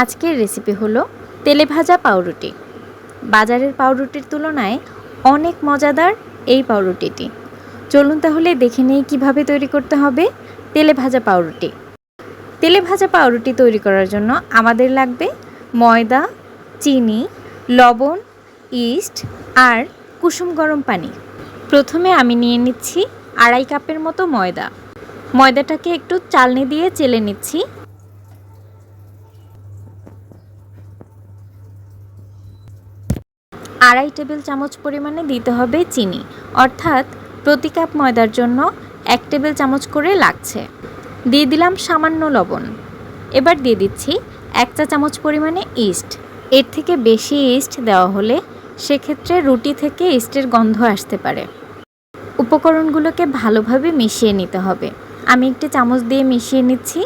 আজকের রেসিপি হলো তেলে ভাজা পাউরুটি। বাজারের পাউরুটির তুলনায় অনেক মজাদার এই পাউরুটিটি। চলুন তাহলে দেখে নিই কীভাবে তৈরি করতে হবে তেলে ভাজা পাউরুটি। তেলে ভাজা পাউরুটি তৈরি করার জন্য আমাদের লাগবে ময়দা, চিনি, লবণ, ইস্ট আর কুসুম গরম পানি। প্রথমে আমি নিয়ে নিচ্ছি আড়াই কাপের মতো ময়দা। ময়দাটাকে একটু চালনি দিয়ে চেলে নিচ্ছি। আড়াই টেবিল চামচ পরিমাণে দিতে হবে চিনি। অর্থাৎ প্রতি কাপ ময়দার জন্য এক টেবিল চামচ করে লাগছে। দিয়ে দিলাম সামান্য লবণ। এবার দিয়ে দিচ্ছি এক চা চামচ পরিমাণে ইস্ট। এর থেকে বেশি ইস্ট দেওয়া হলে সেক্ষেত্রে রুটি থেকে ইস্টের গন্ধ আসতে পারে। উপকরণগুলোকে ভালোভাবে মিশিয়ে নিতে হবে। আমি একটি চামচ দিয়ে মিশিয়ে নিচ্ছি।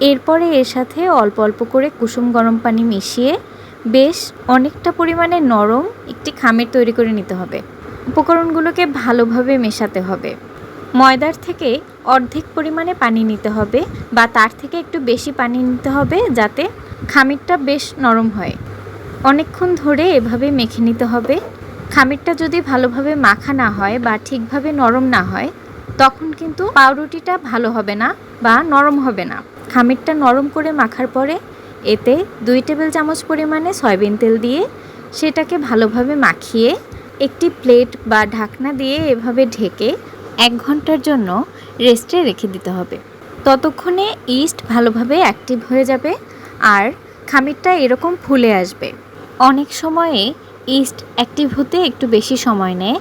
এরপরে এর সাথে অল্প অল্প করে কুসুম গরম পানি মিশিয়ে বেশ অনেকটা পরিমাণে নরম একটি খামের তৈরি করে নিতে হবে। উপকরণগুলোকে ভালোভাবে মেশাতে হবে। ময়দার থেকে অর্ধেক পরিমাণে পানি নিতে হবে বা তার থেকে একটু বেশি পানি নিতে হবে যাতে খামিরটা বেশ নরম হয়। অনেকক্ষণ ধরে এভাবে মেখে নিতে হবে। খামিরটা যদি ভালোভাবে মাখা না হয় বা ঠিকভাবে নরম না হয়, তখন কিন্তু পাউরুটিটা ভালো হবে না বা নরম হবে না। খামিরটা নরম করে মাখার পরে এতে দুই টেবিল চামচ পরিমাণে সয়াবিন তেল দিয়ে সেটাকে ভালোভাবে মাখিয়ে একটি প্লেট বা ঢাকনা দিয়ে এভাবে ঢেকে এক ঘণ্টার জন্য রেস্টে রেখে দিতে হবে। ততক্ষণে ইস্ট ভালোভাবে অ্যাক্টিভ হয়ে যাবে আর খামিরটা এরকম ফুলে আসবে। অনেক সময়ে ইস্ট অ্যাক্টিভ হতে একটু বেশি সময় নেয়।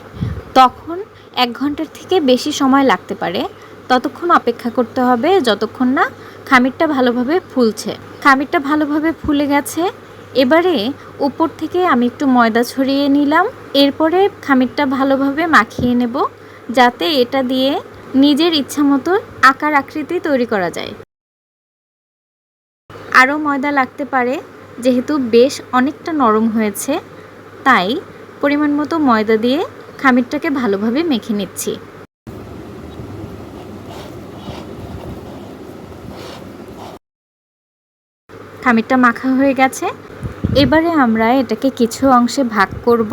তখন এক ঘণ্টার থেকে বেশি সময় লাগতে পারে। ততক্ষণ অপেক্ষা করতে হবে, যতক্ষণ না খামিরটা ভালোভাবে ফুলছে। খামিরটা ভালোভাবে ফুলে গেছে। এবারে উপর থেকে আমি একটু ময়দা ছড়িয়ে নিলাম। এরপরে খামিরটা ভালোভাবে মাখিয়ে নেব, যাতে এটা দিয়ে নিজের ইচ্ছা মতো আকার আকৃতি তৈরি করা যায়। আরও ময়দা লাগতে পারে, যেহেতু বেশ অনেকটা নরম হয়েছে। তাই পরিমাণ মতো ময়দা দিয়ে খামিরটাকে ভালোভাবে মেখে নিচ্ছি। খামিরটা মাখা হয়ে গেছে। এবারে আমরা এটাকে কিছু অংশে ভাগ করব।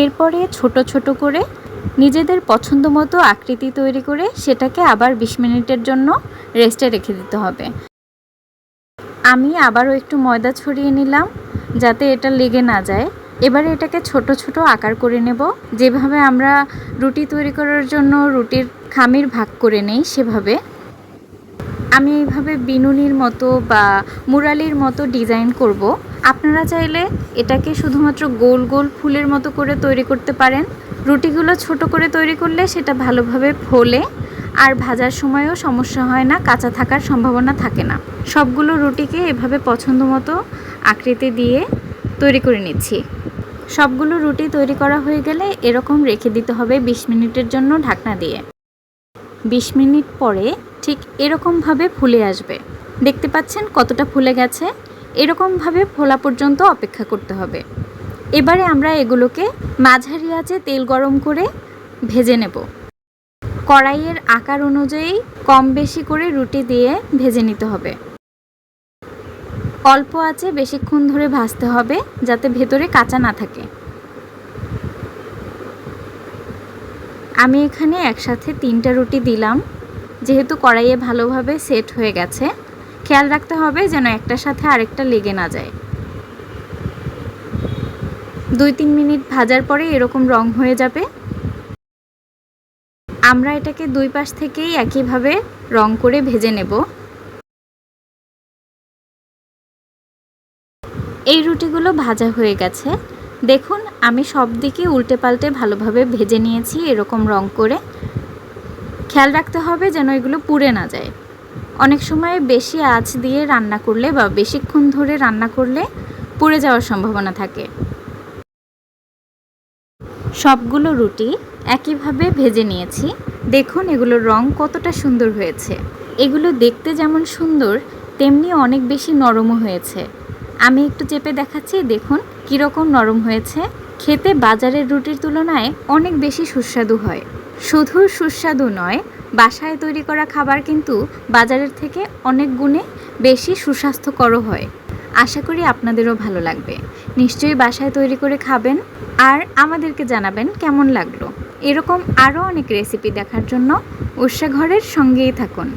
এরপরে ছোট ছোট করে নিজেদের পছন্দ মতো আকৃতি তৈরি করে সেটাকে আবার বিশ মিনিটের জন্য রেস্টে রেখে দিতে হবে। আমি আবারও একটু ময়দা ছড়িয়ে নিলাম যাতে এটা লেগে না যায়। এবারে এটাকে ছোট ছোট আকার করে নেব। যেভাবে আমরা রুটি তৈরি করার জন্য রুটির খামির ভাগ করে নেই সেভাবে। আমি এইভাবে বিনুনির মতো বা মুরালির মতো ডিজাইন করব। আপনারা চাইলে এটাকে শুধুমাত্র গোল গোল ফুলের মতো করে তৈরি করতে পারেন। রুটিগুলো ছোট করে তৈরি করলে সেটা ভালোভাবে ফোলে। আর ভাজার সময়ও সমস্যা হয় না, কাঁচা থাকার সম্ভাবনা থাকে না। সবগুলো রুটিকে এভাবে পছন্দ মতো আকৃতি দিয়ে তৈরি করে নিচ্ছি। সবগুলো রুটি তৈরি করা হয়ে গেলে এরকম রেখে দিতে হবে বিশ মিনিটের জন্য ঢাকনা দিয়ে। বিশ মিনিট পরে ঠিক এরকমভাবে ফুলে আসবে। দেখতে পাচ্ছেন কতটা ফুলে গেছে? এরকমভাবে ফোলা পর্যন্ত অপেক্ষা করতে হবে। এবারে আমরা এগুলোকে মাঝারি আঁচে তেল গরম করে ভেজে নেব। কড়াইয়ের আকার অনুযায়ী কম বেশি করে রুটি দিয়ে ভেজে নিতে হবে। অল্প আছে বেশিক্ষণ ধরে ভাজতে হবে যাতে ভেতরে কাঁচা না থাকে। আমি এখানে একসাথে তিনটা রুটি দিলাম। যেহেতু কড়াইয়ে ভালোভাবে সেট হয়ে গেছে, খেয়াল রাখতে হবে যেন একটার সাথে আরেকটা লেগে না যায়। দুই তিন মিনিট ভাজার পরে এরকম রং হয়ে যাবে। আমরা এটাকে দুই পাশ থেকেই একইভাবে রং করে ভেজে নেব। এই রুটিগুলো ভাজা হয়ে গেছে। দেখুন, আমি সব দিকে উল্টে পাল্টে ভালোভাবে ভেজে নিয়েছি এরকম রং করে। খেয়াল রাখতে হবে যেন এগুলো পুড়ে না যায়। অনেক সময় বেশি আঁচ দিয়ে রান্না করলে বা বেশিক্ষণ ধরে রান্না করলে পুড়ে যাওয়ার সম্ভাবনা থাকে। সবগুলো রুটি একইভাবে ভেজে নিয়েছি। দেখুন, এগুলোর রং কতটা সুন্দর হয়েছে। এগুলো দেখতে যেমন সুন্দর, তেমনি অনেক বেশি নরমও হয়েছে। আমি একটু চেপে দেখাচ্ছি, দেখুন কীরকম নরম হয়েছে। খেতে বাজারের রুটির তুলনায় অনেক বেশি সুস্বাদু হয়। শুধু সুস্বাদু নয়, বাসায় তৈরি করা খাবার কিন্তু বাজারের থেকে অনেক গুণে বেশি সুস্বাস্থ্যকরও হয়। আশা করি আপনাদেরও ভালো লাগবে। নিশ্চয়ই বাসায় তৈরি করে খাবেন আর আমাদেরকে জানাবেন কেমন লাগল। এরকম আরও অনেক রেসিপি দেখার জন্য ঘরের সঙ্গেই থাকুন।